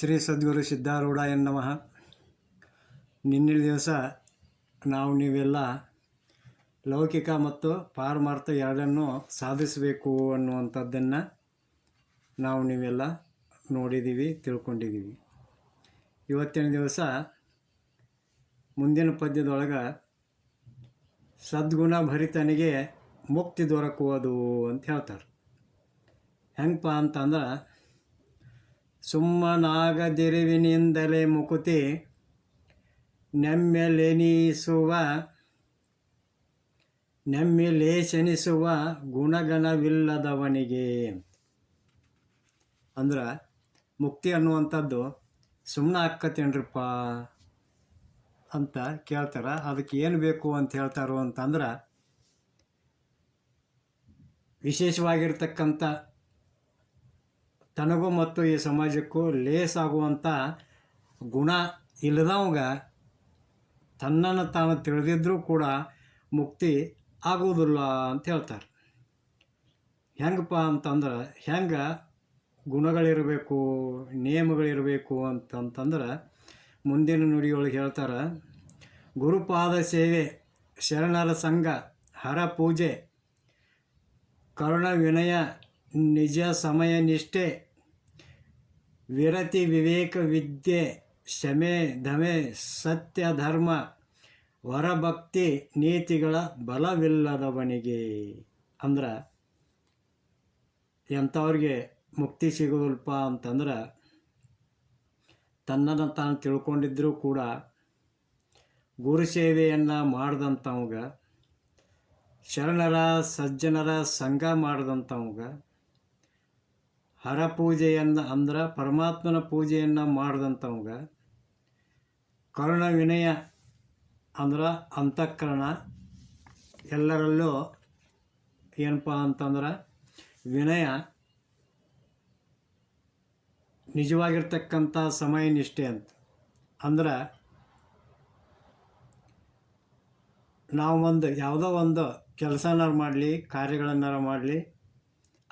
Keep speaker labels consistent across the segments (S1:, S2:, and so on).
S1: ಶ್ರೀ ಸದ್ಗುರು ಸಿದ್ಧಾರೂಢ ಎನ್ನಮಃ ನಿನ್ನೆ ದಿವಸ ನಾವು ನೀವೆಲ್ಲ ಲೌಕಿಕ ಮತ್ತು ಪಾರಮಾರ್ಥ ಎರಡನ್ನೂ ಸಾಧಿಸಬೇಕು ಅನ್ನುವಂಥದ್ದನ್ನು ನಾವು ನೀವೆಲ್ಲ ನೋಡಿದ್ದೀವಿ, ತಿಳ್ಕೊಂಡಿದ್ದೀವಿ. ಇವತ್ತಿನ ದಿವಸ ಮುಂದಿನ ಪದ್ಯದೊಳಗೆ ಸದ್ಗುಣ ಭರಿತನಿಗೆ ಮುಕ್ತಿ ದೊರಕುವುದು ಅಂತ ಹೇಳ್ತಾರೆ. ಹೆಂಗಪ್ಪ ಅಂತಂದ್ರೆ ಸುಮ್ಮನಾಗದಿರುವಿನಿಂದಲೇ ಮುಕುತಿ, ನೆಮ್ಮೆಲೆನಿಸುವ, ನೆಮ್ಮೆಲೇಶನಿಸುವ ಗುಣಗಣವಿಲ್ಲದವನಿಗೆ. ಅಂದ್ರೆ ಮುಕ್ತಿ ಅನ್ನುವಂಥದ್ದು ಸುಮ್ಮನೆ ಆಕ್ಕತ್ತೇನ್ರಪ್ಪ ಅಂತ ಕೇಳ್ತಾರೆ. ಅದಕ್ಕೆ ಏನು ಬೇಕು ಅಂತ ಹೇಳ್ತಾರೋ ಅಂತಂದ್ರೆ ವಿಶೇಷವಾಗಿರ್ತಕ್ಕಂಥ ತನಗೂ ಮತ್ತು ಈ ಸಮಾಜಕ್ಕೂ ಲೇಸಾಗುವಂಥ ಗುಣ ಇಲ್ಲದವಾಗ ತನ್ನನ್ನು ತಾನು ತಿಳಿದಿದ್ದರೂ ಕೂಡ ಮುಕ್ತಿ ಆಗುವುದಿಲ್ಲ ಅಂತ ಹೇಳ್ತಾರೆ. ಹೆಂಗಪ್ಪ ಅಂತಂದ್ರೆ ಹೆಂಗೆ ಗುಣಗಳಿರಬೇಕು, ನಿಯಮಗಳಿರಬೇಕು ಅಂತಂತಂದ್ರೆ ಮುಂದಿನ ನುಡಿಯೊಳಗೆ ಹೇಳ್ತಾರೆ, ಗುರುಪಾದ ಸೇವೆ, ಶರಣರ ಸಂಘ, ಹರ ಪೂಜೆ ಕರುಣ ವಿನಯ ನಿಜ ಸಮಯ ನಿಷ್ಠೆ ವಿರತಿ ವಿವೇಕ ವಿದ್ಯೆ ಶಮೆ ದಮೆ ಸತ್ಯ, ಧರ್ಮ, ವರಭಕ್ತಿ, ನೀತಿಗಳ ಬಲವಿಲ್ಲದವನಿಗೆ. ಅಂದ್ರೆ, ಎಂಥವ್ರಿಗೆ ಮುಕ್ತಿ ಸಿಗೋದಲ್ಪ ಅಂತಂದ್ರೆ, ತನ್ನನ್ನು ತಾನು ತಿಳ್ಕೊಂಡಿದ್ದರೂ ಕೂಡ, ಗುರು ಸೇವೆಯನ್ನು ಮಾಡಿದಂಥವ್ಗ, ಶರಣರ, ಸಜ್ಜನರ ಸಂಘ ಮಾಡ್ದಂಥವಾಗ ಹರ ಪೂಜೆಯನ್ನು ಅಂದ್ರೆ ಪರಮಾತ್ಮನ ಪೂಜೆಯನ್ನು ಮಾಡಿದಂಥವಂಗೆ ಕರುಣ ವಿನಯ ಅಂದ್ರೆ ಅಂತಃಕರಣ ಎಲ್ಲರಲ್ಲೂ ಏನಪ್ಪ ಅಂತಂದ್ರೆ ವಿನಯ ನಿಜವಾಗಿರ್ತಕ್ಕಂಥ ಸಮಯ ನಿಷ್ಠೆ ಅಂತ. ಅಂದ್ರೆ ನಾವು ಒಂದು ಯಾವುದೋ ಒಂದು ಕೆಲಸನಾರು ಮಾಡಲಿ, ಕಾರ್ಯಗಳನ್ನಾರು ಮಾಡಲಿ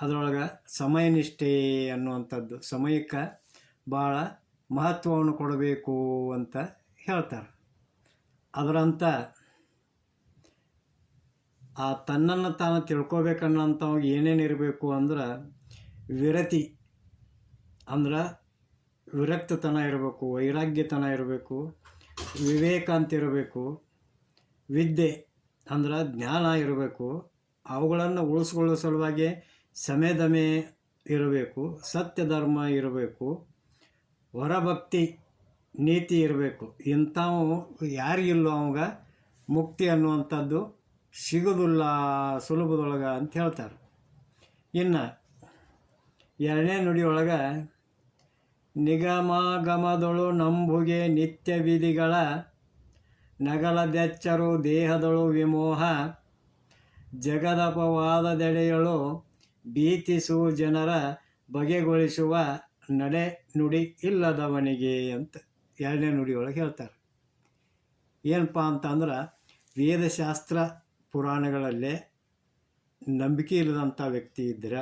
S1: ಅದರೊಳಗೆ ಸಮಯ ನಿಷ್ಠೆ ಅನ್ನುವಂಥದ್ದು, ಸಮಯಕ್ಕೆ ಭಾಳ ಮಹತ್ವವನ್ನು ಕೊಡಬೇಕು ಅಂತ ಹೇಳ್ತಾರೆ. ಅದರಂಥ ಆ ತನ್ನನ್ನು ತಾನು ತಿಳ್ಕೊಬೇಕನ್ನೋಂಥವಾಗ ಏನೇನು ಇರಬೇಕು ಅಂದ್ರೆ ವಿರತಿ, ಅಂದ್ರೆ ವಿರಕ್ತತನ ಇರಬೇಕು, ವೈರಾಗ್ಯತನ ಇರಬೇಕು, ವಿವೇಕ ಅಂತ ಇರಬೇಕು, ವಿದ್ಯೆ ಅಂದ್ರೆ ಜ್ಞಾನ ಇರಬೇಕು, ಅವುಗಳನ್ನು ಉಳಿಸ್ಕೊಳ್ಳೋ ಸಲುವಾಗಿ ಸಮಯದಮೆ ಇರಬೇಕು ಸತ್ಯ ಧರ್ಮ ಇರಬೇಕು ಹೊರಭಕ್ತಿ ನೀತಿ ಇರಬೇಕು. ಇಂಥವು ಯಾರಿಗಿಲ್ಲೋ ಅವಾಗ ಮುಕ್ತಿ ಅನ್ನುವಂಥದ್ದು ಸಿಗೋದಿಲ್ಲ ಸುಲಭದೊಳಗೆ ಅಂತ ಹೇಳ್ತಾರೆ. ಇನ್ನು ಎರಡನೇ ನುಡಿಯೊಳಗೆ ನಿಗಮಗಮದೊಳು ನಂಬುಗೆ ನಿತ್ಯ ವಿಧಿಗಳ ನಗಲದೆಚ್ಚರು ದೇಹದಳು ವಿಮೋಹ ಜಗದಪವಾದದೆಡೆಯಳು ಭೀತಿಸು ಜನರ ಬಗೆಗೊಳಿಸುವ ನಡೆ ನುಡಿ ಇಲ್ಲದವನಿಗೆ ಅಂತ ಎರಡನೇ ನುಡಿಯೊಳಗೆ ಹೇಳ್ತಾರೆ. ಏನಪ್ಪ ಅಂತಂದ್ರೆ ವೇದಶಾಸ್ತ್ರ ಪುರಾಣಗಳಲ್ಲೇ ನಂಬಿಕೆ ಇಲ್ಲದಂಥ ವ್ಯಕ್ತಿ ಇದ್ದರೆ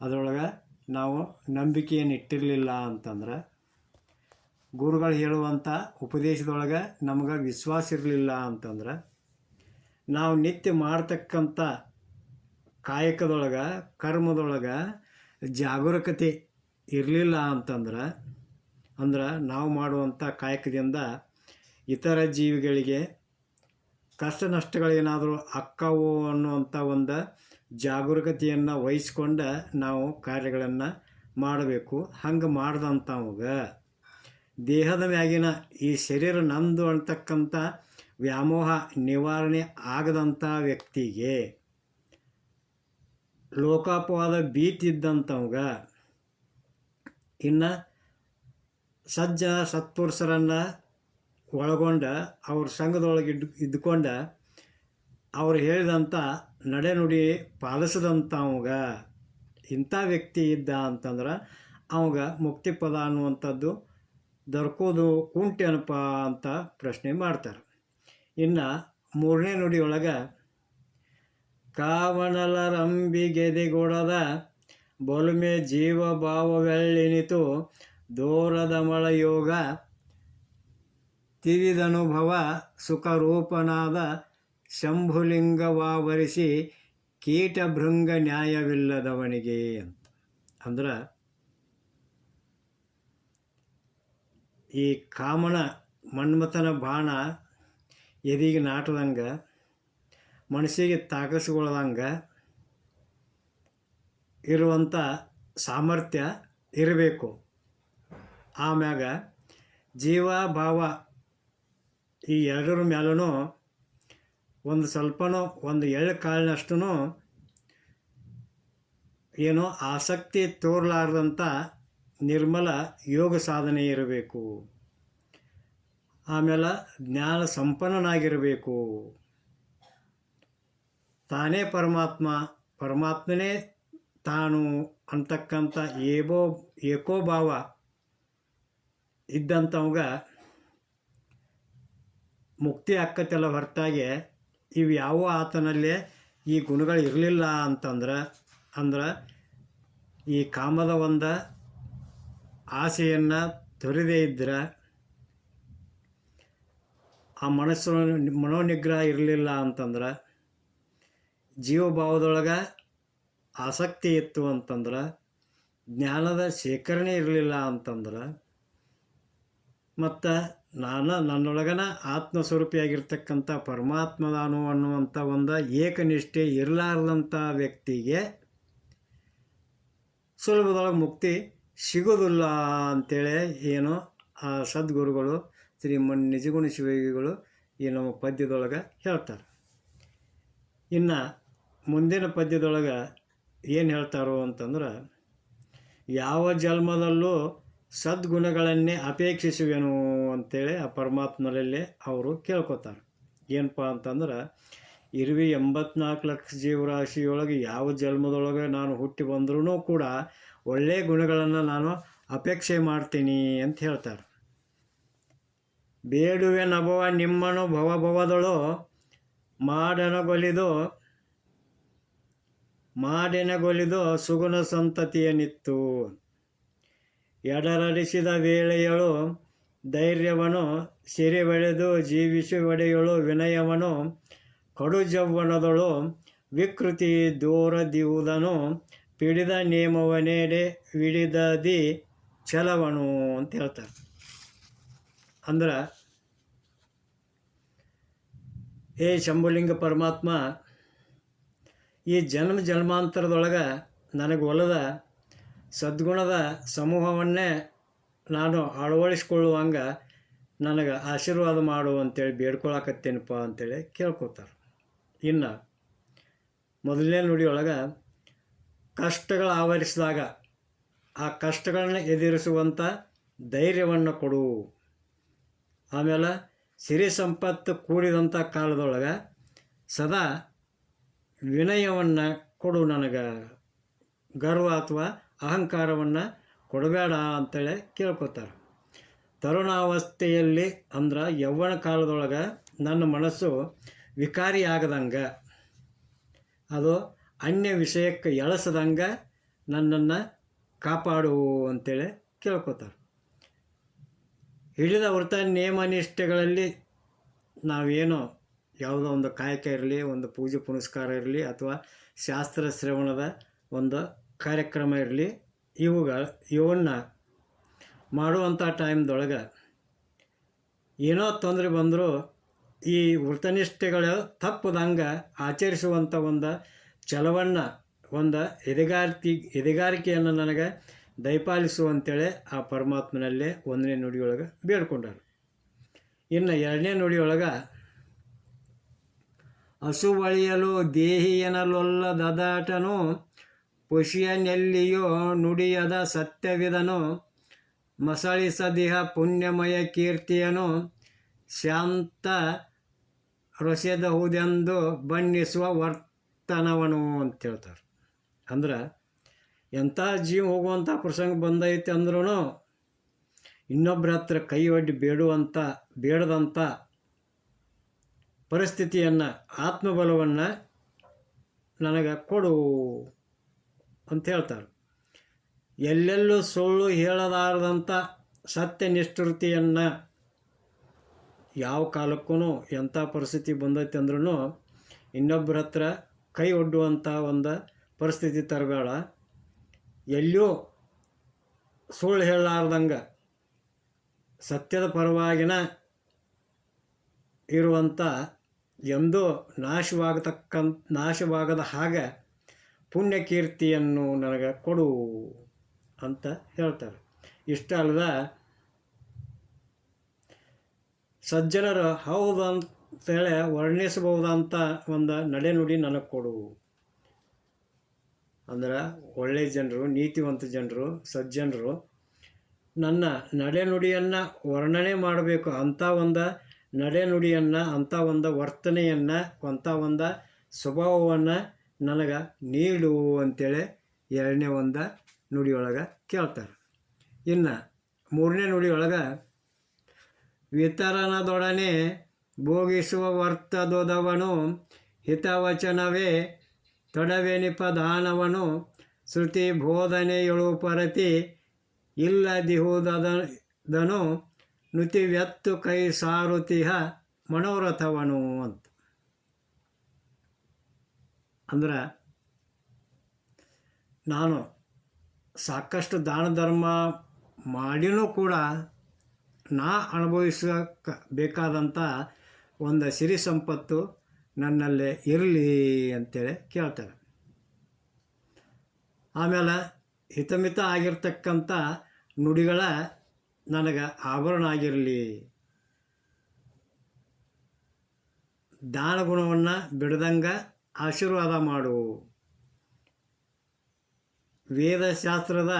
S1: ಅದರೊಳಗೆ ನಾವು ನಂಬಿಕೆಯನ್ನು ಇಟ್ಟಿರಲಿಲ್ಲ ಅಂತಂದ್ರೆ ಗುರುಗಳು ಹೇಳುವಂಥ ಉಪದೇಶದೊಳಗೆ ನಮಗೆ ವಿಶ್ವಾಸ ಇರಲಿಲ್ಲ ಅಂತಂದ್ರೆ ನಾವು ನಿತ್ಯ ಮಾಡ್ತಕ್ಕಂಥ ಕಾಯಕದೊಳಗೆ, ಕರ್ಮದೊಳಗೆ ಜಾಗರೂಕತೆ ಇರಲಿಲ್ಲ ಅಂತಂದ್ರೆ, ಅಂದ್ರೆ ನಾವು ಮಾಡುವಂಥ ಕಾಯಕದಿಂದ ಇತರ ಜೀವಿಗಳಿಗೆ ಕಷ್ಟ ನಷ್ಟಗಳೇನಾದರೂ ಅಕ್ಕವು ಅನ್ನುವಂಥ ಒಂದು ಜಾಗರೂಕತೆಯನ್ನು ವಹಿಸ್ಕೊಂಡು ನಾವು ಕಾರ್ಯಗಳನ್ನು ಮಾಡಬೇಕು. ಹಂಗೆ ಮಾಡ್ದಂಥವಾಗ ದೇಹದ ಮ್ಯಾಗಿನ ಈ ಶರೀರ ನಂದು ಅಂತಕ್ಕಂಥ ವ್ಯಾಮೋಹ ನಿವಾರಣೆ ಆಗದಂಥ ವ್ಯಕ್ತಿಗೆ. ಲೋಕಾಪವಾದ ಭೀತಿ ಇದ್ದಂಥವಾಗ, ಇನ್ನು ಸಜ್ಜ ಸತ್ಪುರುಷರನ್ನು ಒಳಗೊಂಡ ಅವ್ರ ಸಂಘದೊಳಗೆ ಇಡ್ ಇದ್ದುಕೊಂಡ ಅವ್ರು ಹೇಳಿದಂಥ ನಡೆನುಡಿ ಪಾಲಿಸಿದಂಥವಾಗ, ಇಂಥ ವ್ಯಕ್ತಿ ಇದ್ದ ಅಂತಂದ್ರೆ ಅವಾಗ ಮುಕ್ತಿ ಪದ ಅನ್ನುವಂಥದ್ದು ದೊರಕೋದು ಕುಂಟೆನಪ್ಪ ಅಂತ ಪ್ರಶ್ನೆ ಮಾಡ್ತಾರೆ. ಇನ್ನು ಮೂರನೇ ನುಡಿಯೊಳಗೆ ಕಾವಣಲರಂಬಿಗೆದೆಗೊಡದ ಬಲುಮೆ ಜೀವ ದೂರದ ಮಳಯೋಗ ಯೋಗ ತಿವಿದನುಭವ ಸುಖರೂಪನಾದ ಶಂಭುಲಿಂಗವಾವರಿಸಿ ಕೀಟಭೃಂಗ ನ್ಯಾಯವಿಲ್ಲದವನಿಗೆ ಅಂತ. ಅಂದ್ರೆ ಈ ಕಾಮನ ಮನ್ಮಥನ ಬಾಣ ಎದಿಗೆ ನಾಟದಂಗೆ ಮನಸ್ಸಿಗೆ ತಾಕಸ್ಗೊಳ್ದಂಗೆ ಇರುವಂಥ ಸಾಮರ್ಥ್ಯ ಇರಬೇಕು. ಆಮ್ಯಾಗ ಜೀವ, ಭಾವ ಈ ಎರಡರ ಮೇಲೂ ಒಂದು ಸ್ವಲ್ಪನೂ ಒಂದು ಎಳ್ಳು ಕಾಲಿನಷ್ಟು ಏನೋ ಆಸಕ್ತಿ ತೋರಲಾರ್ದಂಥ ನಿರ್ಮಲ ಯೋಗ ಸಾಧನೆ ಇರಬೇಕು. ಆಮೇಲೆ ಜ್ಞಾನ ಸಂಪನ್ನನಾಗಿರಬೇಕು. ತಾನೇ ಪರಮಾತ್ಮ, ಪರಮಾತ್ಮನೇ ತಾನು ಅಂತಕ್ಕಂಥ ಏಬೋ ಭಾವ ಇದ್ದಂಥವಾಗ ಮುಕ್ತಿ ಅಕ್ಕತೆಲ್ಲ ಹೊರತಾಗಿ, ಇವು ಯಾವ ಆತನಲ್ಲೇ ಈ ಗುಣಗಳು ಇರಲಿಲ್ಲ ಅಂತಂದ್ರೆ, ಅಂದ್ರೆ ಈ ಕಾಮದ ಒಂದು ಆಸೆಯನ್ನು ತೊರೆದೇ ಇದ್ದರೆ ಆ ಮನಸ್ಸು ಮನೋನಿಗ್ರಹ ಇರಲಿಲ್ಲ ಅಂತಂದ್ರೆ ಜೀವಭಾವದೊಳಗೆ ಆಸಕ್ತಿ ಇತ್ತು ಅಂತಂದ್ರೆ, ಜ್ಞಾನದ ಶೇಖರಣೆ ಇರಲಿಲ್ಲ ಅಂತಂದ್ರೆ, ಮತ್ತು ನಾನು ನನ್ನೊಳಗನ ಆತ್ಮಸ್ವರೂಪಿಯಾಗಿರ್ತಕ್ಕಂಥ ಪರಮಾತ್ಮದಾನು ಅನ್ನುವಂಥ ಒಂದು ಏಕನಿಷ್ಠೆ ಇರಲಾರ್ದಂಥ ವ್ಯಕ್ತಿಗೆ ಸುಲಭದೊಳಗೆ ಮುಕ್ತಿ ಸಿಗೋದಿಲ್ಲ ಅಂತೇಳಿ ಏನು ಆ ಸದ್ಗುರುಗಳು, ಶ್ರೀ ಮನ್ ನಿಜಗುಣ ಶಿವಗಿಗಳು ಈ ನಮ್ಮ ಪದ್ಯದೊಳಗೆ ಹೇಳ್ತಾರೆ. ಇನ್ನು ಮುಂದಿನ ಪದ್ಯದೊಳಗೆ ಏನು ಹೇಳ್ತಾರೋ ಅಂತಂದ್ರೆ, ಯಾವ ಜನ್ಮದಲ್ಲೂ ಸದ್ಗುಣಗಳನ್ನೇ ಅಪೇಕ್ಷಿಸುವೆನು ಅಂತೇಳಿ ಆ ಪರಮಾತ್ಮನಲ್ಲಿ ಅವರು ಕೇಳ್ಕೊತಾರೆ. ಏನಪ್ಪ ಅಂತಂದ್ರೆ, ಇರುವಿ ಎಂಬತ್ನಾಲ್ಕು ಲಕ್ಷ ಜೀವರಾಶಿಯೊಳಗೆ ಯಾವ ಜನ್ಮದೊಳಗೆ ನಾನು ಹುಟ್ಟಿ ಬಂದ್ರೂ ಕೂಡ ಒಳ್ಳೆಯ ಗುಣಗಳನ್ನು ನಾನು ಅಪೇಕ್ಷೆ ಮಾಡ್ತೀನಿ ಅಂತ ಹೇಳ್ತಾರೆ. ಬೇಡುವೆ ನಭವ ನಿಮ್ಮನು ಭವಭವದಳು, ಮಾಡನಗೊಲಿದು ಮಾಡಿನಗೊಲಿದು ಸುಗುಣ ಸಂತತಿಯನಿತ್ತು. ಎಡರಡಿಸಿದ ವೇಳೆಯಳು ಧೈರ್ಯವನು ಸಿರಿ ಬೆಳೆದು ಜೀವಿಸಿ ಒಡೆಯಳು ವಿನಯವನು ಕಡುಜವ್ವನದಳು ವಿಕೃತಿ ದೂರದಿವುದನು ಪಿಡಿದ ನೇಮವನೇಡೆ ವಿಡಿದದಿ ಛಲವನು ಅಂತ ಹೇಳ್ತಾರೆ. ಅಂದ್ರೆ, ಏ ಶಂಭುಲಿಂಗ ಪರಮಾತ್ಮ ಈ ಜನ್ಮ ಜನ್ಮಾಂತರದೊಳಗೆ ನನಗೆ ಒಲದ ಸದ್ಗುಣದ ಸಮೂಹವನ್ನೇ ನಾನು ಅಳವಡಿಸ್ಕೊಳ್ಳುವಂಗೆ ನನಗೆ ಆಶೀರ್ವಾದ ಮಾಡು ಅಂತೇಳಿ ಬೇಡ್ಕೊಳಕತ್ತೇನಪ್ಪ ಅಂತೇಳಿ ಕೇಳ್ಕೊತಾರೆ. ಇನ್ನು ಮೊದಲನೇ ನುಡಿಯೊಳಗೆ ಕಷ್ಟಗಳು ಆವರಿಸಿದಾಗ ಆ ಕಷ್ಟಗಳನ್ನ ಎದುರಿಸುವಂಥ ಧೈರ್ಯವನ್ನು ಕೊಡು. ಆಮೇಲೆ ಸಿರಿ ಸಂಪತ್ತು ಕೂಡಿದಂಥ ಕಾಲದೊಳಗೆ ಸದಾ ವಿನಯವನ್ನು ಕೊಡು ನನಗೆ. ಗರ್ವ ಅಥವಾ ಅಹಂಕಾರವನ್ನು ಕೊಡಬೇಡ ಅಂತೇಳಿ ಕೇಳ್ಕೊತಾರೆ. ತರುಣಾವಸ್ಥೆಯಲ್ಲಿ ಅಂದ್ರೆ ಯೌವನ ಕಾಲದೊಳಗೆ ನನ್ನ ಮನಸ್ಸು ವಿಕಾರಿ ಆಗದಂಗೆ ಅದು ಅನ್ಯ ವಿಷಯಕ್ಕೆ ಎಳಸದಂಗೆ ನನ್ನನ್ನು ಕಾಪಾಡು ಅಂತೇಳಿ ಕೇಳ್ಕೊತಾರೆ. ಹಿಡಿದ ವೃತ್ತ ನಿಯಮ ನಿಷ್ಠೆಗಳಲ್ಲಿ ನಾವೇನೋ ಯಾವುದೋ ಒಂದು ಕಾಯಕ ಇರಲಿ, ಒಂದು ಪೂಜೆ ಪುನಸ್ಕಾರ ಇರಲಿ ಅಥವಾ ಶಾಸ್ತ್ರ ಶ್ರವಣದ ಒಂದು ಕಾರ್ಯಕ್ರಮ ಇರಲಿ, ಇವುಗಳ, ಇವನ್ನು ಮಾಡುವಂಥ ಟೈಮ್ದೊಳಗೆ ಏನೋ ತೊಂದರೆ ಬಂದರೂ ಈ ವೃತನಿಷ್ಠೆಗಳು ತಪ್ಪದಂಗೆ ಆಚರಿಸುವಂಥ ಒಂದು ಛಲವನ್ನು, ಒಂದು ಎದೆಗಾರಿಕೆ ಎದೆಗಾರಿಕೆಯನ್ನು ನನಗೆ ದಯಪಾಲಿಸು ಅಂತೇಳಿ ಆ ಪರಮಾತ್ಮನಲ್ಲೇ ಒಂದನೇ ನುಡಿಯೊಳಗೆ ಬೇಡ್ಕೊಂಡರು. ಇನ್ನು ಎರಡನೇ ನುಡಿಯೊಳಗೆ ಹಸುವಳಿಯಲು ದೇಹಿಯನಲೊಲ್ಲದದಾಟನು ಪುಷಿಯನೆಲ್ಲಿಯೋ ನುಡಿಯದ ಸತ್ಯವಿದನು, ಮಸಳಿಸದಿಹ ಪುಣ್ಯಮಯ ಕೀರ್ತಿಯನು, ಶಾಂತ ರೊಸೆದಹುದೆಂದು ಬಣ್ಣಿಸುವ ವರ್ತನವನು ಅಂತ ಹೇಳ್ತಾರೆ ಅಂದ್ರೆ ಎಂಥ ಜೀವ ಹೋಗುವಂಥ ಪ್ರಸಂಗ ಬಂದೈತೆ ಅಂದ್ರೂ ಇನ್ನೊಬ್ಬರ ಹತ್ರ ಕೈ ಒಡ್ಡಿ ಬೇಡುವಂಥ, ಬೇಡದಂಥ ಪರಿಸ್ಥಿತಿಯನ್ನು, ಆತ್ಮಬಲವನ್ನು ನನಗೆ ಕೊಡು ಅಂತ ಹೇಳ್ತಾರೆ. ಎಲ್ಲೆಲ್ಲೂ ಸುಳ್ಳು ಹೇಳಲಾರದಂಥ ಸತ್ಯನಿಷ್ಠೃತಿಯನ್ನು ಯಾವ ಕಾಲಕ್ಕೂ ಎಂಥ ಪರಿಸ್ಥಿತಿ ಬಂದೈತೆ ಅಂದ್ರೂ ಇನ್ನೊಬ್ಬರ ಹತ್ರ ಕೈ ಒಡ್ಡುವಂಥ ಒಂದು ಪರಿಸ್ಥಿತಿ ತರಬೇಡ. ಎಲ್ಲಿಯೂ ಸುಳ್ಳು ಹೇಳಲಾರ್ದಂಗೆ ಸತ್ಯದ ಪರವಾಗಿನ ಇರುವಂಥ ಎಂದೂ ನಾಶವಾಗತಕ್ಕಂಥ ನಾಶವಾಗದ ಹಾಗೆ ಪುಣ್ಯಕೀರ್ತಿಯನ್ನು ನನಗೆ ಕೊಡು ಅಂತ ಹೇಳ್ತಾರೆ. ಇಷ್ಟ ಅಲ್ಲದ ಸಜ್ಜನರು ಹೌದು ಅಂತೇಳಿ ವರ್ಣಿಸಬಹುದಂತ ಒಂದು ನಡೆನುಡಿ ನನಗೆ ಕೊಡು. ಅಂದ್ರೆ ಒಳ್ಳೆಯ ಜನರು, ನೀತಿವಂತ ಜನರು, ಸಜ್ಜನರು ನನ್ನ ನಡೆನುಡಿಯನ್ನು ವರ್ಣನೆ ಮಾಡಬೇಕು ಅಂಥ ಒಂದು ನಡೆನುಡಿಯನ್ನು ಅಂಥ ಒಂದು ವರ್ತನೆಯನ್ನು ಅಂಥ ಒಂದು ಸ್ವಭಾವವನ್ನು ನನಗೆ ನೀಡು ಅಂತೇಳಿ ಎರಡನೇ ಒಂದು ನುಡಿಯೊಳಗೆ ಕೇಳ್ತಾರೆ. ಇನ್ನು ಮೂರನೇ ನುಡಿಯೊಳಗೆ ವಿತರಣದೊಡನೆ ಭೋಗಿಸುವ ವರ್ತದೊದವನು ಹಿತವಚನವೇ ತೊಡವೆನಿಪ ದಾನವನು, ಶ್ರುತಿ ಬೋಧನೆಯೊಳು ಪರತಿ ಇಲ್ಲದಿಹುದನು ನುತಿವ್ಯತ್ತು ಕೈ ಸಾರುತಿಹ ಮನೋರಥವನು ಅಂತ. ಅಂದ್ರೆ ನಾನು ಸಾಕಷ್ಟು ದಾನ ಧರ್ಮ ಮಾಡಿನೂ ಕೂಡ ನಾ ಅನುಭವಿಸಕ್ಕೆ ಬೇಕಾದಂಥ ಒಂದು ಸಿರಿ ಸಂಪತ್ತು ನನ್ನಲ್ಲೇ ಇರಲಿ ಅಂತೇಳಿ ಕೇಳ್ತಾರೆ. ಆಮೇಲೆ ಹಿತಮಿತ ಆಗಿರ್ತಕ್ಕಂಥ ನುಡಿಗಳ ನನಗೆ ಆಭರಣ ಆಗಿರಲಿ. ದಾನ ಗುಣವನ್ನು ಬಿಡದಂಗೆ ಆಶೀರ್ವಾದ ಮಾಡು. ವೇದಶಾಸ್ತ್ರದ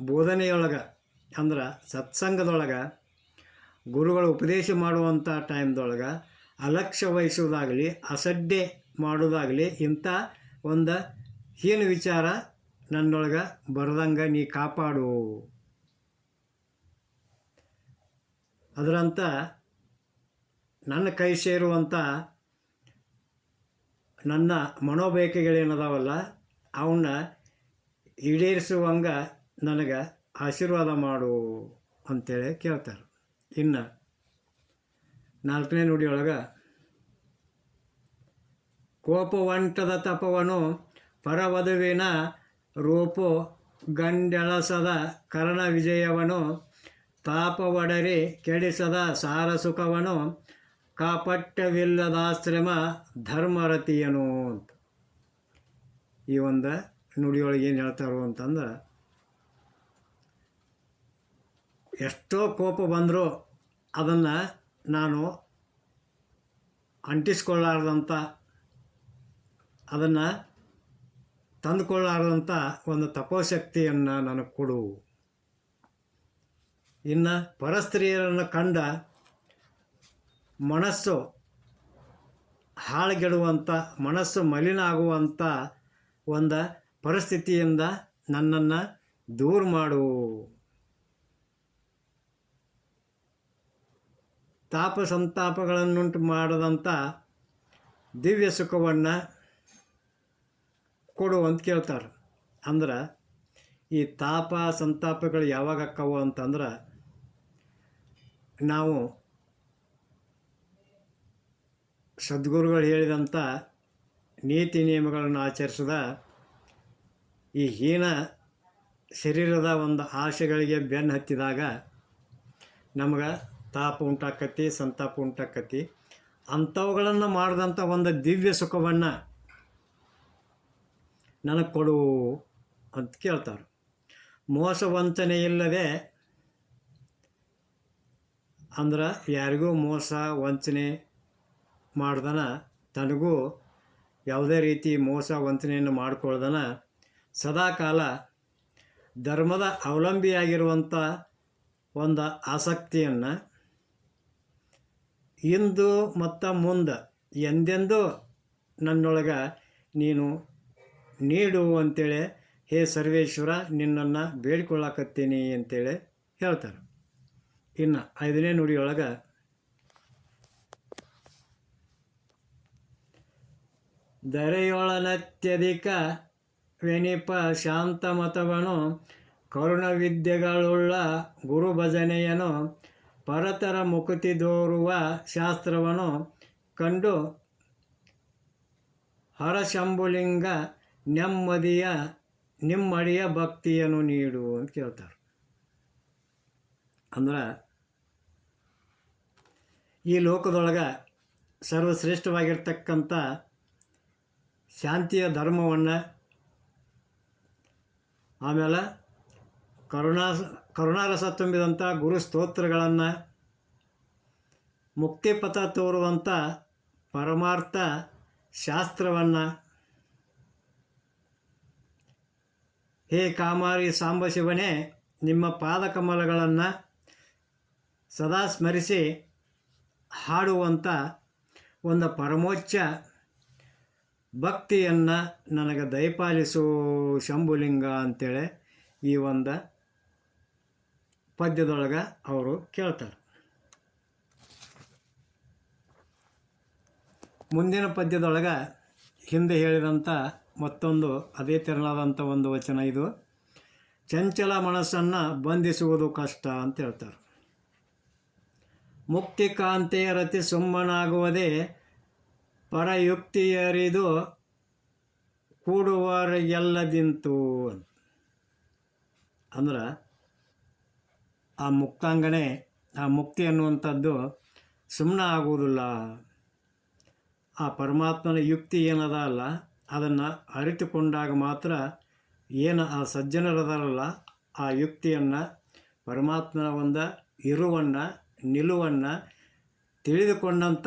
S1: ಬೋಧನೆಯೊಳಗೆ ಅಂದ್ರೆ ಸತ್ಸಂಗದೊಳಗೆ ಗುರುಗಳು ಉಪದೇಶ ಮಾಡುವಂಥ ಟೈಮ್ದೊಳಗೆ ಅಲಕ್ಷ್ಯ ವಹಿಸುವುದಾಗಲಿ, ಅಸಡ್ಡೆ ಮಾಡೋದಾಗಲಿ ಇಂಥ ಒಂದು ಹೀನ ವಿಚಾರ ನನ್ನೊಳಗೆ ಬರದಂಗೆ ನೀ ಕಾಪಾಡು. ಅದರಂತ ನನ್ನ ಕೈ ಸೇರುವಂಥ ನನ್ನ ಮನೋಬೇಕೆಗಳೇನದಾವಲ್ಲ ಅವನ್ನ ಈಡೇರಿಸುವಂಗ ನನಗೆ ಆಶೀರ್ವಾದ ಮಾಡು ಅಂತೇಳಿ ಕೇಳ್ತಾರೆ. ಇನ್ನು ನಾಲ್ಕನೇ ನುಡಿಯೊಳಗೆ, ಕೋಪವಂಟದ ತಪವನು ಪರವಧುವಿನ ರೂಪು ಗಂಡೆಳಸದ ಕರ್ಣ ವಿಜಯವನು ತಾಪವಡರಿ ಕೆಡಿಸದ ಸಾರಸುಖವನು ಕಾಪಟ್ಯವಿಲ್ಲದಾಶ್ರಮ ಧರ್ಮರತಿಯನು ಅಂತ. ಈ ಒಂದು ನುಡಿಯೊಳಗೆ ಏನು ಹೇಳ್ತಾರೋ ಅಂತಂದ್ರೆ, ಎಷ್ಟೋ ಕೋಪ ಬಂದರೂ ಅದನ್ನು ನಾನು ಅಂಟಿಸ್ಕೊಳ್ಳಾರ್ದಂಥ ಅದನ್ನು ತಂದುಕೊಳ್ಳಾರ್ದಂಥ ಒಂದು ತಪೋಶಕ್ತಿಯನ್ನು ನನಗೆ ಕೊಡು. ಇನ್ನು ಪರಸ್ತ್ರೀಯರನ್ನು ಕಂಡ ಮನಸ್ಸು ಹಾಳುಗೆಡುವಂಥ ಮನಸ್ಸು ಮಲಿನ ಆಗುವಂಥ ಒಂದು ಪರಿಸ್ಥಿತಿಯಿಂದ ನನ್ನನ್ನು ದೂರ ಮಾಡು. ತಾಪ ಸಂತಾಪಗಳನ್ನುಂಟು ಮಾಡದಂಥ ದಿವ್ಯ ಸುಖವನ್ನು ಕೊಡು ಅಂತ ಕೇಳ್ತಾರೆ. ಅಂದ್ರೆ ಈ ತಾಪ ಸಂತಾಪಗಳು ಯಾವಾಗ ಅಕ್ಕವು ಅಂತಂದ್ರೆ ನಾವು ಸದ್ಗುರುಗಳು ಹೇಳಿದಂಥ ನೀತಿ ನಿಯಮಗಳನ್ನು ಆಚರಿಸಿದ ಈ ಹೀನ ಶರೀರದ ಒಂದು ಆಶೆಗಳಿಗೆ ಬೆನ್ನು ಹತ್ತಿದಾಗ ನಮಗೆ ತಾಪ ಉಂಟಾಕತಿ, ಸಂತಾಪ ಉಂಟಾಕತಿ. ಅಂಥವುಗಳನ್ನು ಮಾಡಿದಂಥ ಒಂದು ದಿವ್ಯ ಸುಖವನ್ನು ನನಗೆ ಕೊಡು ಅಂತ ಕೇಳ್ತಾರೆ ಮೋಸ ವಂಚನೆ ಇಲ್ಲದೆ ಅಂದ್ರೆ ಯಾರಿಗೂ ಮೋಸ, ವಂಚನೆ ಮಾಡ್ದನ, ತನಗೂ ಯಾವುದೇ ರೀತಿ ಮೋಸ, ವಂಚನೆಯನ್ನು ಮಾಡಿಕೊಳ್ದನ, ಸದಾಕಾಲ ಧರ್ಮದ ಅವಲಂಬಿಯಾಗಿರುವಂಥ ಒಂದು ಆಸಕ್ತಿಯನ್ನು ಇಂದು ಮತ್ತು ಮುಂದೆ ಎಂದೆಂದೂ ನನ್ನೊಳಗೆ ನೀನು ನೀಡು ಅಂತೇಳಿ, ಹೇ ಸರ್ವೇಶ್ವರ, ನಿನ್ನನ್ನು ಬೇಡಿಕೊಳ್ಳಾಕತ್ತೀನಿ ಅಂತೇಳಿ ಹೇಳ್ತಾರೆ. ಇನ್ನು ಐದನೇ ನುಡಿಯೊಳಗೆ ದರೆಯೊಳನತ್ಯಧಿಕ ವೆನಿಪ ಶಾಂತ ಮತವನು ಕರುಣ ವಿದ್ಯೆಗಳುಳ್ಳ ಗುರು ಭಜನೆಯನು ಪರತರ ಮುಕುತಿ ದೋರುವ ಶಾಸ್ತ್ರವನ್ನು ಕಂಡು ಹರಶಂಭುಲಿಂಗ ನೆಮ್ಮದಿಯ ನಿಮ್ಮಡಿಯ ಭಕ್ತಿಯನ್ನು ನೀಡು ಅಂತ ಕೇಳ್ತಾರೆ. ಅಂದ್ರೆ ಈ ಲೋಕದೊಳಗೆ ಸರ್ವಶ್ರೇಷ್ಠವಾಗಿರ್ತಕ್ಕಂಥ ಶಾಂತಿಯ ಧರ್ಮವನ್ನು ಆಮೇಲೆ ಕರುಣಾ ಕರುಣಾರಸ ತುಂಬಿದಂಥ ಗುರು ಸ್ತೋತ್ರಗಳನ್ನು ಮುಕ್ತಿಪಥ ತೋರುವಂಥ ಪರಮಾರ್ಥ ಶಾಸ್ತ್ರವನ್ನು ಹೇ ಕಾಮಾರಿ ಸಾಂಬಶಿವನೇ, ನಿಮ್ಮ ಪಾದಕಮಲಗಳನ್ನು ಸದಾ ಸ್ಮರಿಸಿ ಹಾಡುವಂಥ ಒಂದು ಪರಮೋಚ್ಚ ಭಕ್ತಿಯನ್ನು ನನಗೆ ದಯಪಾಲಿಸು ಶಂಭುಲಿಂಗ ಅಂತೇಳಿ ಈ ಒಂದು ಪದ್ಯದೊಳಗೆ ಅವರು ಕೇಳ್ತಾರೆ. ಮುಂದಿನ ಪದ್ಯದೊಳಗೆ ಹಿಂದೆ ಹೇಳಿದಂಥ ಮತ್ತೊಂದು ಅದೇ ತೆರನಾದಂಥ ಒಂದು ವಚನ ಇದು. ಚಂಚಲ ಮನಸ್ಸನ್ನು ಬಂಧಿಸುವುದು ಕಷ್ಟ ಅಂತ ಹೇಳ್ತಾರೆ. ಮುಕ್ತಿ ಕಾಂತೆ ರತಿ ಸುಮ್ಮನಾಗುವುದೇ ಪರಯುಕ್ತಿಯರಿದು ಕೂಡುವವರಿಗೆಲ್ಲದಿಂತು ಅಂದ್ರೆ ಆ ಮುಕ್ತಾಂಗಣೆ ಆ ಮುಕ್ತಿ ಅನ್ನುವಂಥದ್ದು ಸುಮ್ಮನೆ ಆಗುವುದಿಲ್ಲ ಆ ಪರಮಾತ್ಮನ ಯುಕ್ತಿ ಏನದ ಅಲ್ಲ, ಅದನ್ನು ಅರಿತುಕೊಂಡಾಗ ಮಾತ್ರ ಏನು ಆ ಸಜ್ಜನರದಾರಲ್ಲ, ಆ ಯುಕ್ತಿಯನ್ನು ಪರಮಾತ್ಮನ ಒಂದು ಇರುವನ್ನು ನಿಲುವನ್ನು ತಿಳಿದುಕೊಂಡಂಥ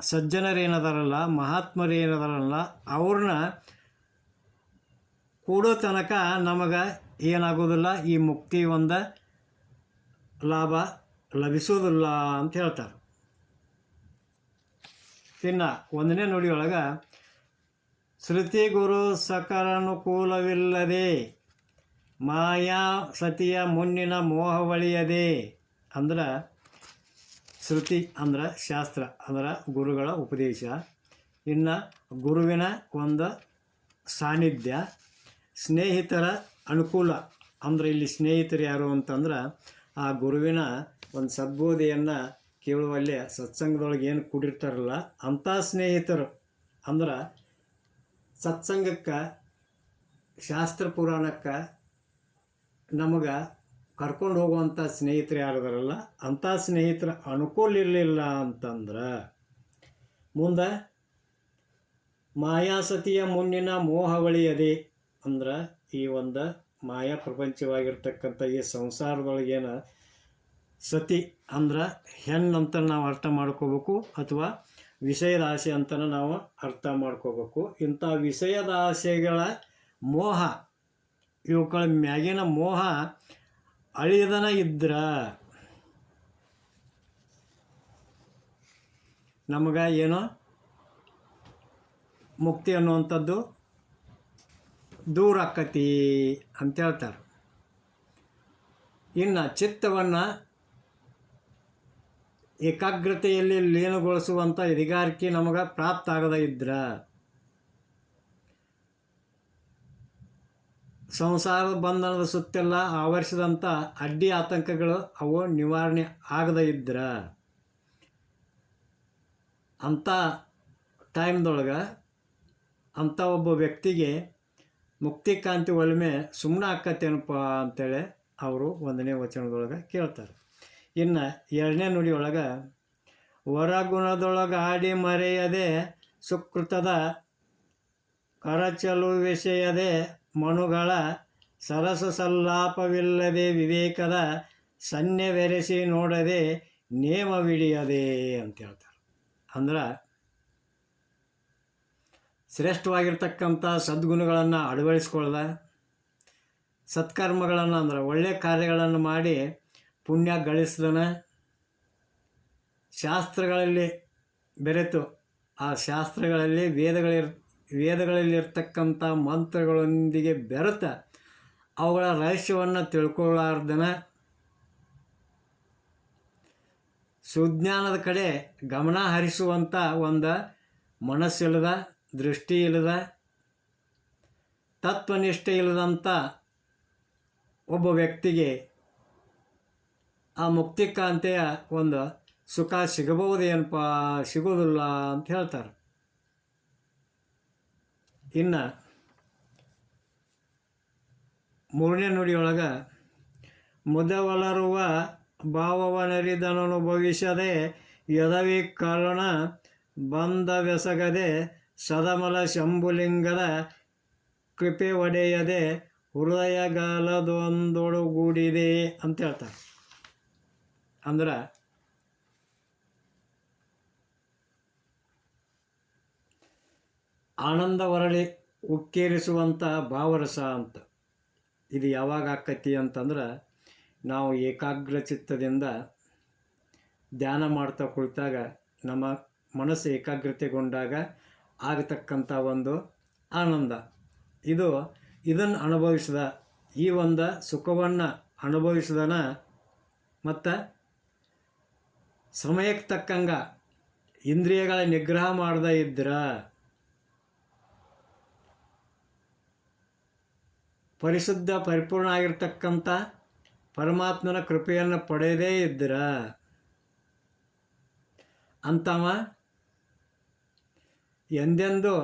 S1: ಸಜ್ಜನರೇನದಾರಲ್ಲ, ಮಹಾತ್ಮರೇನದಾರಲ್ಲ, ಅವ್ರನ್ನ ಕೂಡೋ ತನಕ ನಮಗೆ ಏನಾಗೋದಿಲ್ಲ, ಈ ಮುಕ್ತಿ ಒಂದು ಲಾಭ ಲಭಿಸೋದಿಲ್ಲ ಅಂತ ಹೇಳ್ತಾರೆ. ಇನ್ನು ಒಂದನೇ ನುಡಿಯೊಳಗೆ ಶ್ರುತಿ ಗುರು ಸಕರಾನುಕೂಲವಿಲ್ಲದೆ ಮಾಯಾ ಸತಿಯ ಮುನ್ನಿನ ಮೋಹವಳಿಯದೆ ಅಂದ್ರೆ ಶ್ರುತಿ ಅಂದ್ರೆ ಶಾಸ್ತ್ರ, ಅಂದ್ರೆ ಗುರುಗಳ ಉಪದೇಶ. ಇನ್ನು ಗುರುವಿನ ಒಂದು ಸಾನ್ನಿಧ್ಯ, ಸ್ನೇಹಿತರ ಅನುಕೂಲ. ಅಂದ್ರೆ ಇಲ್ಲಿ ಸ್ನೇಹಿತರು ಯಾರು ಅಂತಂದ್ರೆ ಆ ಗುರುವಿನ ಒಂದು ಸದ್ಬೋಧೆಯನ್ನು ಕೇಳುವಲ್ಲಿ ಸತ್ಸಂಗದೊಳಗೆ ಏನು ಕೂಡಿರ್ತಾರಲ್ಲ ಅಂಥ ಸ್ನೇಹಿತರು. ಅಂದ್ರೆ ಸತ್ಸಂಗಕ್ಕೆ, ಶಾಸ್ತ್ರ ಪುರಾಣಕ್ಕೆ ನಮಗೆ ಕರ್ಕೊಂಡು ಹೋಗುವಂಥ ಸ್ನೇಹಿತರು ಯಾರಿದಾರಲ್ಲ, ಅಂಥ ಸ್ನೇಹಿತರ ಅನುಕೂಲ ಇರಲಿಲ್ಲ ಅಂತಂದ್ರೆ ಮುಂದೆ ಮಾಯಾಸತಿಯ ಮುನ್ನಿನ ಮೋಹವಳಿಯದೆ ಅಂದ್ರೆ ಈ ಒಂದು ಮಾಯಾ ಪ್ರಪಂಚವಾಗಿರ್ತಕ್ಕಂಥ ಈ ಸಂಸಾರದೊಳಗೇನು ಸತಿ ಅಂದ್ರೆ ಹೆಣ್ಣು ಅಂತ ನಾವು ಅರ್ಥ ಮಾಡ್ಕೋಬೇಕು ಅಥವಾ ವಿಷಯದ ಆಸೆ ಅಂತಲೂ ನಾವು ಅರ್ಥ ಮಾಡ್ಕೋಬೇಕು. ಇಂಥ ವಿಷಯದ ಆಸೆಗಳ ಮೋಹ, ಇವುಗಳ ಮ್ಯಾಗಿನ ಮೋಹ ಅಳಿದನ ಇದ್ರ. ನಮಗೆ ಏನೋ? ಮುಕ್ತಿ ಅನ್ನುವಂಥದ್ದು ದೂರ ಅಂತ ಹೇಳ್ತಾರೆ. ಇನ್ನು ಚಿತ್ತವನ್ನು ಏಕಾಗ್ರತೆಯಲ್ಲಿ ಲೀನಗೊಳಿಸುವಂಥ ಎದಿಗಾರಿಕೆ ನಮಗೆ ಪ್ರಾಪ್ತ ಆಗದ ಇದ್ರ. ಸಂಸಾರ ಬಂಧನದ ಸುತ್ತೆಲ್ಲ ಆವರಿಸಿದಂಥ ಅಡ್ಡಿ ಆತಂಕಗಳು ಅವು ನಿವಾರಣೆ ಆಗದೇ ಇದ್ರ. ಅಂಥ ಟೈಮ್ದೊಳಗೆ ಅಂಥ ಒಬ್ಬ ವ್ಯಕ್ತಿಗೆ ಮುಕ್ತಿ ಕಾಂತಿ ಒಲಿಮೆ ಸುಮ್ಮನೆ ಆಕತ್ತೇನಪ್ಪ ಅಂತೇಳಿ ಅವರು ಒಂದನೇ ವಚನದೊಳಗೆ ಕೇಳ್ತಾರೆ. ಇನ್ನು ಎರಡನೇ ನುಡಿಯೊಳಗೆ ಹೊರಗುಣದೊಳಗೆ ಆಡಿ ಮರೆಯದೆ ಸುಕೃತದ ಕರಚಲು ವಿಷಯದೆ ಮನುಗಳ ಸರಸ ಸಲ್ಲಾಪವಿಲ್ಲದೆ ವಿವೇಕದ ಸನ್ನೆವೆರೆಸಿ ನೋಡದೆ ನೇಮವಿಡಿಯದೆ ಅಂತ ಹೇಳ್ತಾರೆ. ಅಂದ್ರೆ ಶ್ರೇಷ್ಠವಾಗಿರ್ತಕ್ಕಂಥ ಸದ್ಗುಣಗಳನ್ನು ಅಳವಡಿಸ್ಕೊಳ್ದ, ಸತ್ಕರ್ಮಗಳನ್ನು ಅಂದ್ರೆ ಒಳ್ಳೆಯ ಕಾರ್ಯಗಳನ್ನು ಮಾಡಿ ಪುಣ್ಯ ಗಳಿಸ್ದನ, ಶಾಸ್ತ್ರಗಳಲ್ಲಿ ಬೆರೆತು ಆ ಶಾಸ್ತ್ರಗಳಲ್ಲಿ ವೇದಗಳಿರ್ ವೇದಗಳಲ್ಲಿರ್ತಕ್ಕಂಥ ಮಂತ್ರಗಳೊಂದಿಗೆ ಬೆರೆತ ಅವುಗಳ ರಹಸ್ಯವನ್ನು ತಿಳ್ಕೊಳ್ಳಾರ್ದನ. ಸುಜ್ಞಾನದ ಕಡೆ ಗಮನ ಹರಿಸುವಂಥ ಒಂದು ಮನಸ್ಸಿಲ್ಲದ, ದೃಷ್ಟಿ ಇಲ್ಲದ, ತತ್ವನಿಷ್ಠೆ ಇಲ್ಲದಂಥ ಒಬ್ಬ ವ್ಯಕ್ತಿಗೆ ಆ ಮುಕ್ತಿಕಾಂತೆಯ ಒಂದು ಸುಖ ಸಿಗಬಹುದೇನಪ್ಪ? ಸಿಗೋದಿಲ್ಲ ಅಂತ ಹೇಳ್ತಾರೆ. ಇನ್ನು ಮೂರನೇ ನುಡಿಯೊಳಗೆ, ಮುದವಲರುವ ಭಾವವನರಿದನನು ಭವಿಷ್ಯದೆ, ಯದವಿ ಕಾರಣ ಬಂಧವೆಸಗದೆ, ಸದಮಲ ಶಂಭುಲಿಂಗದ ಕೃಪೆ ಒಡೆಯದೆ, ಹೃದಯಗಾಲದೊಂದೊಡಗೂಡಿದೆ ಅಂತ ಹೇಳ್ತಾರೆ. ಅಂದ್ರೆ ಆನಂದ ಹೊರಳಿ ಉಕ್ಕೇರಿಸುವಂಥ ಭಾವರಸ ಅಂತ. ಇದು ಯಾವಾಗ ಆಕತಿ ಅಂತಂದ್ರೆ ನಾವು ಏಕಾಗ್ರ ಚಿತ್ತದಿಂದ ಧ್ಯಾನ ಮಾಡ್ತಾ ಕುಳಿತಾಗ ನಮ್ಮ ಮನಸ್ಸು ಏಕಾಗ್ರತೆಗೊಂಡಾಗ ಆಗತಕ್ಕಂಥ ಒಂದು ಆನಂದ. ಇದು ಇದನ್ನು ಅನುಭವಿಸಿದ ಈ ಒಂದು ಸುಖವನ್ನು ಅನುಭವಿಸಿದನ ಮತ್ತು ಸಮಯಕ್ಕೆ ತಕ್ಕಂಗೆ ಇಂದ್ರಿಯಗಳ ನಿಗ್ರಹ ಮಾಡದೇ ಇದ್ರೆ ಪರಿಶುದ್ಧ ಪರಿಪೂರ್ಣ ಆಗಿರ್ತಕ್ಕಂಥ ಪರಮಾತ್ಮನ ಕೃಪೆಯನ್ನು ಪಡೆಯದೇ ಇದ್ದರ? ಅಂತವ ಎಂದೆಂದು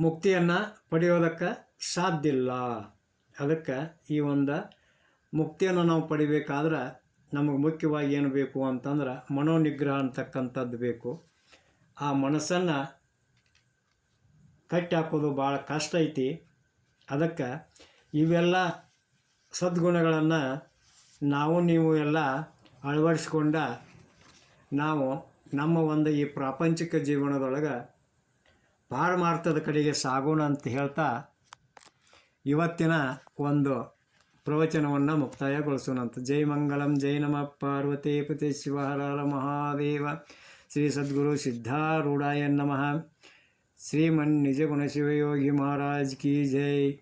S1: ಮುಕ್ತಿಯನ್ನು ಪಡೆಯೋದಕ್ಕೆ ಸಾಧ್ಯ ಇಲ್ಲ ಅದಕ್ಕೆ ಈ ಒಂದು ಮುಕ್ತಿಯನ್ನು ನಾವು ಪಡಿಬೇಕಾದ್ರೆ ನಮಗೆ ಮುಖ್ಯವಾಗಿ ಏನು ಬೇಕು ಅಂತಂದ್ರೆ ಮನೋನಿಗ್ರಹ ಅಂತಕ್ಕಂಥದ್ದು ಬೇಕು. ಆ ಮನಸ್ಸನ್ನು ಕಟ್ಟಿ ಹಾಕೋದು ಭಾಳ ಕಷ್ಟ ಐತಿ. ಅದಕ್ಕೆ ಇವೆಲ್ಲ ಸದ್ಗುಣಗಳನ್ನು ನಾವು ನೀವು ಎಲ್ಲ ಅಳವಡಿಸ್ಕೊಂಡ ನಾವು ನಮ್ಮ ಒಂದು ಈ ಪ್ರಾಪಂಚಿಕ ಜೀವನದೊಳಗೆ ಪಾರಮಾರ್ಥದ ಕಡೆಗೆ ಸಾಗೋಣ ಅಂತ ಹೇಳ್ತಾ ಇವತ್ತಿನ ಒಂದು ಪ್ರವಚನವನ್ನು ಮುಕ್ತಾಯಗೊಳಿಸೋಣಂತ. ಜೈ ಮಂಗಲಂ, ಜೈ ನಮ ಪಾರ್ವತಿ ಪತಿ ಶಿವಹರ ಮಹಾದೇವ, ಶ್ರೀ ಸದ್ಗುರು ಸಿದ್ಧಾರೂಢಾಯ ನಮಃ. श्रीमन निज गुण शिवयोगी महाराज की जय।